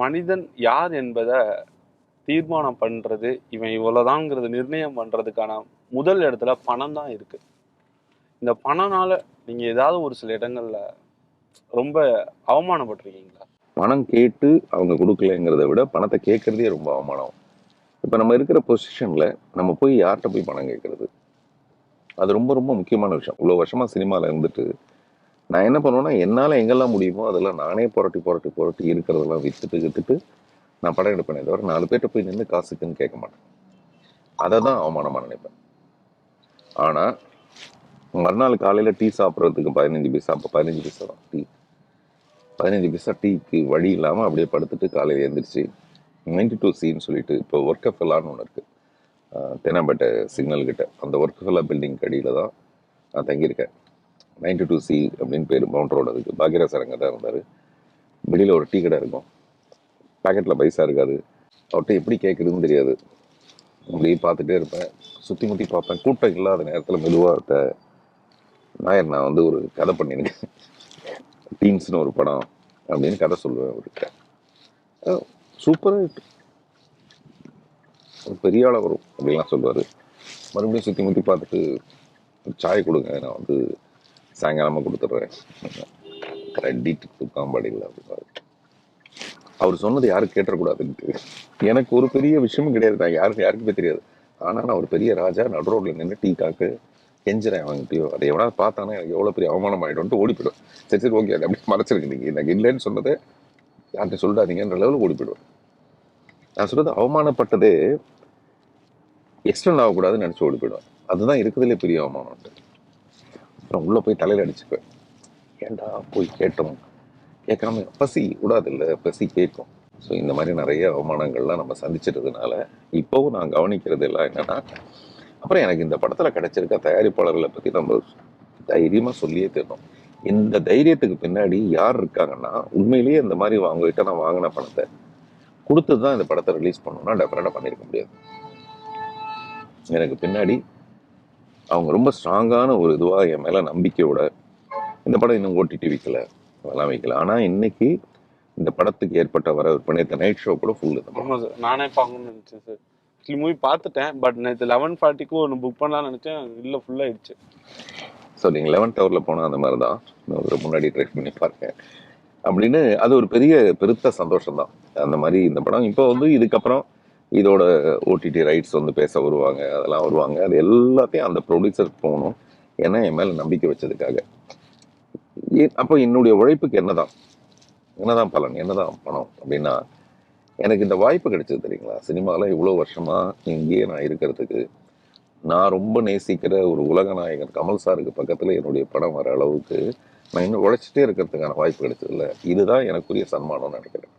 மனிதன் யார் என்பதை தீர்மானம் பண்ணுறது இவன் இவ்வளோதாங்கிறது நிர்ணயம் பண்ணுறதுக்கான முதல் இடத்துல பணம் தான் இருக்குது இந்த பணனால் நீங்கள் ஏதாவது ஒரு சில இடங்களில் ரொம்ப அவமானப்பட்டிருக்கீங்களா? பணம் கேட்டு அவங்க கொடுக்கலங்கிறத விட பணத்தை கேட்குறதே ரொம்ப அவமானம். இப்போ நம்ம இருக்கிற பொசிஷனில் நம்ம போய் யார்கிட்ட போய் பணம் கேட்குறது? அது ரொம்ப ரொம்ப முக்கியமான விஷயம். இவ்வளோ வருஷமாக சினிமாவில் இருந்துட்டு நான் என்ன பண்ணுவேன்னா என்னால் எங்கெல்லாம் முடியுமோ அதெல்லாம் நானே புரட்டி புரட்டி புரட்டி இருக்கிறதெல்லாம் வித்துட்டு வித்துட்டு நான் படம் எடுப்பேனே தவிர நாலு பேர்கிட்ட போய் நின்று காசுக்குன்னு கேட்க மாட்டேன். அதை தான் அவமானமாக நினைப்பேன். ஆனால் மறுநாள் காலையில் டீ சாப்பிட்றதுக்கு பதினஞ்சு பைசா அப்போ பதினஞ்சு பைசா தான் டீ. பதினஞ்சு பைசா டீக்கு வழி இல்லாமல் அப்படியே படுத்துட்டு காலையில் எழுந்திரிச்சு நைன்டி டூ சின்னு சொல்லிட்டு இப்போ ஒர்க் ஃபெல்லான்னு ஒன்று இருக்குது தென்னாம்பேட்டை சிக்னல் கிட்ட. அந்த ஒர்க் ஃபெல்லா பில்டிங் அடியில் தான் நான் தங்கியிருக்கேன். நைன்டி டூ சி அப்படின்னு பேர் மவுண்ட் ரோடு அதுக்கு. பாக்யராசர் அங்கே தான் இருந்தார். வெளியில் ஒரு டீ கடை இருக்கும். பேக்கெட்டில் பைசா இருக்காது. அவர்கிட்ட எப்படி கேட்குறதுன்னு தெரியாது. அப்படியே பார்த்துட்டே இருப்பேன். சுற்றி முற்றி பார்ப்பேன். கூட்டம் இல்லாத நேரத்தில் மெதுவாக இருக்க நாயர் நான் வந்து ஒரு கதை பண்ணியிருக்கேன் டீன்ஸ்னு ஒரு படம் அப்படின்னு கதை சொல்லுவேன் அவருக்கு சூப்பராக இருக்கு. ஒரு பெரிய ஆளாக வரும் அப்படின்லாம் சொல்லுவார். மறுபடியும் சுற்றி முற்றி பார்த்துட்டு சாய் கொடுங்க நான் வந்து சாயங்காலமாக கொடுத்துட்றேன் கரெக்டிட்டு தூக்காம்பாடியில் அப்படின்னு அவர் சொன்னது யாரும் கேட்டக்கூடாதுன்ட்டு எனக்கு ஒரு பெரிய விஷயமும் கிடையாது. நான் யாருக்கு யாருக்குமே தெரியாது. ஆனால் நான் ஒரு பெரிய ராஜா நடு நின்று டீ காக்கு கெஞ்சிறேன் அவங்ககிட்டயோ அதை எவனாவது பார்த்தானா எனக்கு எவ்வளோ பெரிய அவமானம் ஆகிடும்ட்டு ஓடி போயிடும் சரி சரி ஓகே அது அப்படியே மறைச்சிருக்கு நீங்கள் எனக்கு இல்லைன்னு சொன்னதை யார்கிட்ட சொல்லிடாதீங்கன்ற லெவலில் ஓடி போயிடுவேன் நான் சொல்கிறது அவமானப்பட்டதே எக்ஸ்டெண்ட் ஆகக்கூடாதுன்னு நினச்சி ஓடி போயிடுவேன் அதுதான் இருக்கிறதுலே பெரிய அவமானம் அப்புறம் உள்ளே போய் தலையில் அடிச்சுக்குவேன் ஏன்டா போய் கேட்டோம்? கேட்காம பசி விடாது இல்லை பசி கேட்கும். ஸோ இந்த மாதிரி நிறைய அவமானங்கள்லாம் நம்ம சந்திச்சிட்டதுனால இப்போவும் நான் கவனிக்கிறது எல்லாம் என்னன்னா அப்புறம் எனக்கு இந்த படத்தில் கிடைச்சிருக்க தயாரிப்பாளர்களை பற்றி நம்ம தைரியமாக சொல்லியே தரணும். இந்த தைரியத்துக்கு பின்னாடி யார் இருக்காங்கன்னா உண்மையிலேயே இந்த மாதிரி அவங்ககிட்ட நான் வாங்கின பணத்தை கொடுத்து தான் இந்த படத்தை ரிலீஸ் பண்ணணும்னா டெஃபரெண்டாக பண்ணியிருக்க முடியாது. எனக்கு பின்னாடி அவங்க ரொம்ப ஸ்ட்ராங்கான ஒரு இதுவாக என் மேலே நம்பிக்கையோட இந்த படம் இன்னும் ஓடிடி வைக்கல அதெல்லாம் வைக்கல. ஆனால் இன்னைக்கு இந்த படத்துக்கு ஏற்பட்ட வர விற்பனை நைட் ஷோ கூட ஃபுல் இந்த படம். ஆமா சார். நானே பார்க்கணும்னு நினைச்சேன் சார். ஆக்சுவலி மூவி பார்த்துட்டேன். பட் நேற்று லெவன் ஃபார்ட்டிக்கு ஒன்று புக் பண்ணலாம்னு நினைச்சேன். இல்லை ஃபுல் ஆயிடுச்சு. ஸோ நீங்கள் லெவன் டவரில் போனால் அந்த மாதிரி தான் நான் ஒரு முன்னாடி ட்ரை பண்ணி பார்க்கேன். அப்படின்னு அது ஒரு பெரிய பெருத்த சந்தோஷம் தான் அந்த மாதிரி இந்த படம். இப்போ வந்து இதுக்கப்புறம் இதோட ஓடிடி ரைட்ஸ் வந்து பேச வருவாங்க அதெல்லாம் வருவாங்க. அது எல்லாத்தையும் அந்த ப்ரொடியூசர் போகணும். ஏன்னா என் மேலே நம்பிக்கை வச்சதுக்காக. அப்போ என்னுடைய உழைப்புக்கு என்னதான்? என்னதான் பலன்? என்னதான் பணம்? அப்படின்னா எனக்கு இந்த வாய்ப்பு கிடைச்சது தெரியுங்களா? சினிமாவில் இவ்வளோ வருஷமாக இங்கேயே நான் இருக்கிறதுக்கு நான் ரொம்ப நேசிக்கிற ஒரு உலக நாயகன் கமல் சாருக்கு பக்கத்தில் என்னுடைய படம் வர அளவுக்கு நான் இன்னும் உழைச்சிட்டே இருக்கிறதுக்கான வாய்ப்பு கிடைச்சதில்ல. இதுதான் எனக்குரிய சன்மானம்னு நினைக்கிறேன்.